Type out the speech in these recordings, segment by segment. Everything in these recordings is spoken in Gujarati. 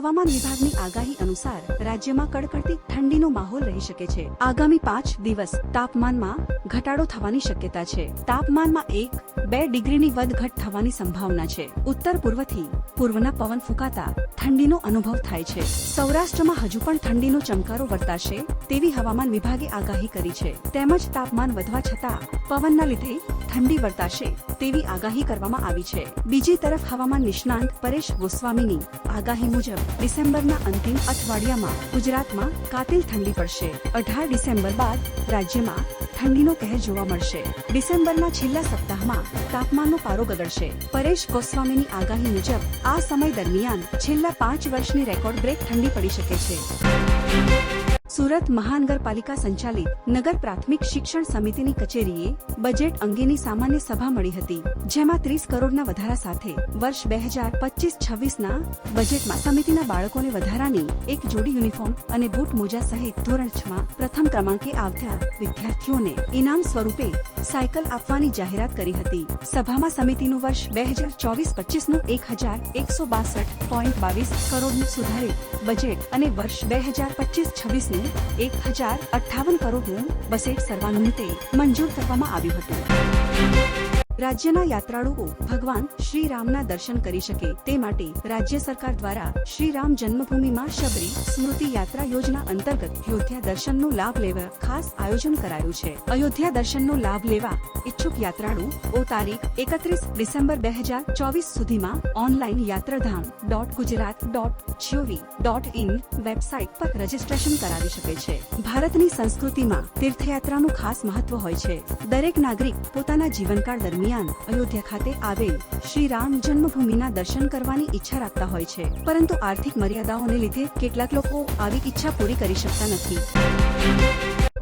હવામાન વિભાગની આગાહી અનુસાર રાજ્યમાં કડકડતી ઠંડીનો માહોલ રહી શકે છે. આગામી પાંચ દિવસ તાપમાનમાં ઘટાડો થવાની શક્યતા છે. તાપમાનમાં એક, બે ડિગ્રીની વધઘટ થવાની સંભાવના છે. ઉત્તર પૂર્વથી પૂર્વના પવન ફૂંકાતા ઠંડીનો અનુભવ થાય છે. સૌરાષ્ટ્રમાં હજુ પણ ઠંડીનો ચમકારો વર્તાશે તેવી હવામાન વિભાગે આગાહી કરી છે. તેમજ તાપમાન વધવા છતાં પવનના લીધે ઠંડી વર્તાશે તેવી આગાહી કરવામાં આવી છે. બીજી તરફ હવામાન નિષ્ણાંત પરેશ ગોસ્વામીની આગાહી મુજબ ડિસેમ્બરના અંતિમ અઠવાડિયામાં ગુજરાતમાં કાતિલ ઠંડી પડશે. અઢાર ડિસેમ્બર બાદ રાજ્યમાં ઠંડીનો કહેર જોવા મળશે. ડિસેમ્બરના છેલ્લા સપ્તાહમાં તાપમાનનો પારો ગગડશે. પરેશ ગોસ્વામીની આગાહી મુજબ આ સમય દરમિયાન છેલ્લા પાંચ વર્ષની રેકોર્ડ બ્રેક ઠંડી પડી શકે છે. સુરત મહાનગરપાલિકા સંચાલિત નગર પ્રાથમિક શિક્ષણ સમિતિની કચેરીએ બજેટ અંગેની સામાન્ય સભા મળી હતી, જેમાં ત્રીસ કરોડના વધારા સાથે વર્ષ બે હજાર પચીસ છવ્વીસના બજેટમાં સમિતિના બાળકોને વધારાની એક જોડી યુનિફોર્મ અને બૂટ મોજા સહિત ધોરણ છ માં પ્રથમ ક્રમાંકે આવતા વિદ્યાર્થીઓને ઇનામ સ્વરૂપે સાયકલ આપવાની જાહેરાત કરી હતી. સભામાં સમિતિનું વર્ષ બે હજાર ચોવીસ પચીસનું એક હજાર એકસો બાસઠ પોઈન્ટ બાવીસ કરોડનું સુધારિત બજેટ અને વર્ષ બે હજાર પચીસ છવ્વીસનું એક હજાર અઠ્ઠાવન કરોડનું બજેટ સર્વાનુમતે મંજૂર કરવામાં આવ્યું હતું. રાજ્યના યાત્રાળુઓ ભગવાન શ્રી રામના દર્શન કરી શકે તે માટે રાજ્ય સરકાર દ્વારા શ્રી રામ જન્મભૂમિમાં શબરી સ્મૃતિ યાત્રા યોજના અંતર્ગત અયોધ્યા દર્શનનો લાભ લેવા ખાસ આયોજન કરાયું છે. અયોધ્યા દર્શનનો લાભ લેવા ઈચ્છુક યાત્રાળુ ઓ તારીખ એકત્રીસ ડિસેમ્બર બે હજાર ચોવીસ સુધીમાં online Yatradham dot Gujarat dot GOV dot in website પર રજીસ્ટ્રેશન કરાવી શકે છે. ભારતની સંસ્કૃતિમાં તીર્થયાત્રાનું ખાસ મહત્વ હોય છે. દરેક નાગરિક પોતાના જીવનકાળ દરમિયાન અયોધ્યા ખાતે આવેલ શ્રી રામ જન્મભૂમિના દર્શન કરવાની ઈચ્છા રાખતા હોય છે. પરંતુ આર્થિક મર્યાદાઓને લીધે કેટલાક લોકો આવી ઈચ્છા પૂરી કરી શકતા નથી.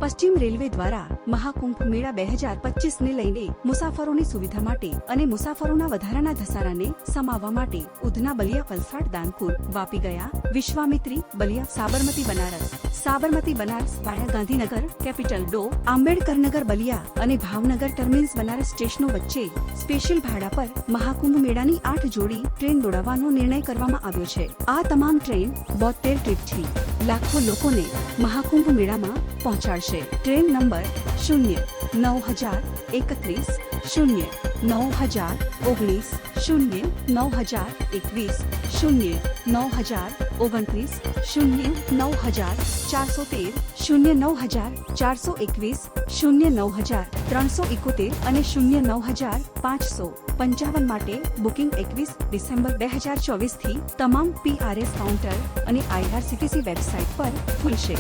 પશ્ચિમ રેલવે દ્વારા મહાકુંભ મેળા બે હજાર પચીસ ને લઈને મુસાફરોની સુવિધા માટે અને મુસાફરોના વધારાના ધસારાને સમાવવા માટે ઉધના બલિયા વલસાડ દાનપુર વાપી ગયા વિશ્વામિત્રી બલિયા સાબરમતી બનારસ સાબરમતી બનારસ વાયા ગાંધીનગર કેપિટલ ડો, આંબેડકરનગર બલિયા અને ભાવનગર ટર્મિન્સ બનારસ સ્ટેશનો વચ્ચે સ્પેશિયલ ભાડા પર મહાકુંભ મેળાની આઠ જોડી ટ્રેન દોડાવવાનો નિર્ણય કરવામાં આવ્યો છે. આ તમામ ટ્રેન બોતેર ટ્રીપથી લાખો લોકોને મહાકુંભ મેળામાં પહોંચાડશે. ટ્રેન નંબર શૂન્ય નવ હજાર એકત્રીસ શૂન્ય નવ હજાર ઓગણીસ શૂન્ય નવ હજાર એકવીસ શૂન્ય નવ હજાર ઓગણત્રીસ શૂન્ય નવ હજાર ચારસો તેર શૂન્ય નવ હજાર ચારસો એકવીસ શૂન્ય નવ હજાર ત્રણસો એકોતેર અને શૂન્ય નવ હજાર પાંચસો પંચાવન માટે બુકિંગ એકવીસ ડિસેમ્બર બે હજાર ચોવીસથી તમામ પીઆરએસ કાઉન્ટર અને આઈઆરસીટીસી વેબસાઇટ પર ખુલશે.